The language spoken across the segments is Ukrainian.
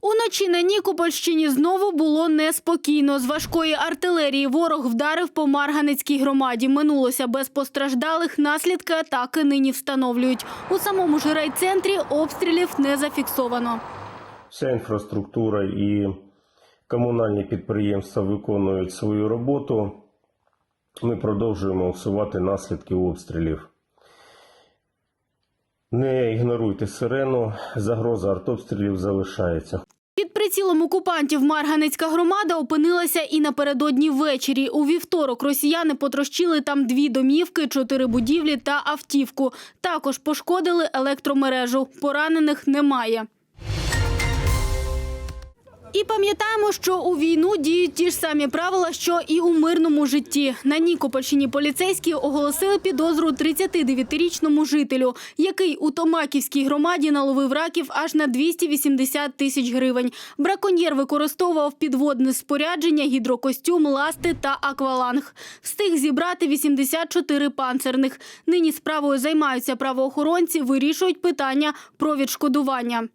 Уночі на Нікопольщині знову було неспокійно. З важкої артилерії ворог вдарив по Марганецькій громаді. Минулося без постраждалих. Наслідки атаки нині встановлюють. У самому ж райцентрі обстрілів не зафіксовано. Вся інфраструктура і комунальні підприємства виконують свою роботу. Ми продовжуємо усувати наслідки обстрілів. Не ігноруйте сирену, загроза артобстрілів залишається. Під прицілом окупантів Марганецька громада опинилася і напередодні ввечері. У вівторок росіяни потрощили там дві домівки, чотири будівлі та автівку. Також пошкодили електромережу. Поранених немає. І пам'ятаємо, що у війну діють ті ж самі правила, що і у мирному житті. На Нікопольщині поліцейські оголосили підозру 39-річному жителю, який у Томаківській громаді наловив раків аж на 280 тисяч гривень. Браконьєр використовував підводне спорядження, гідрокостюм, ласти та акваланг. Встиг зібрати 84 панцерних. Нині справою займаються правоохоронці, вирішують питання про відшкодування.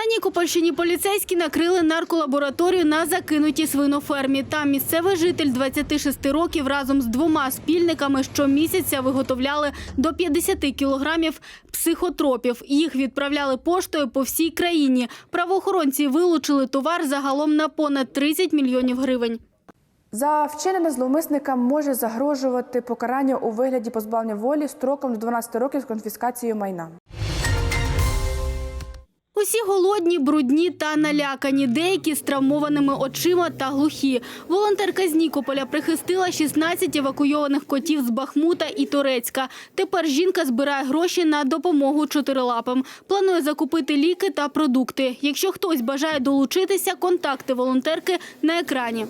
На Нікопольщині поліцейські накрили нарколабораторію на закинутій свинофермі. Там місцевий житель 26 років разом з двома спільниками щомісяця виготовляли до 50 кілограмів психотропів. Їх відправляли поштою по всій країні. Правоохоронці вилучили товар загалом на понад 30 мільйонів гривень. За вчинене зловмисникам може загрожувати покарання у вигляді позбавлення волі строком до 12 років з конфіскацією майна. Усі голодні, брудні та налякані, деякі з травмованими очима та глухі. Волонтерка з Нікополя прихистила 16 евакуйованих котів з Бахмута і Турецька. Тепер жінка збирає гроші на допомогу чотирилапим. Планує закупити ліки та продукти. Якщо хтось бажає долучитися, контакти волонтерки на екрані.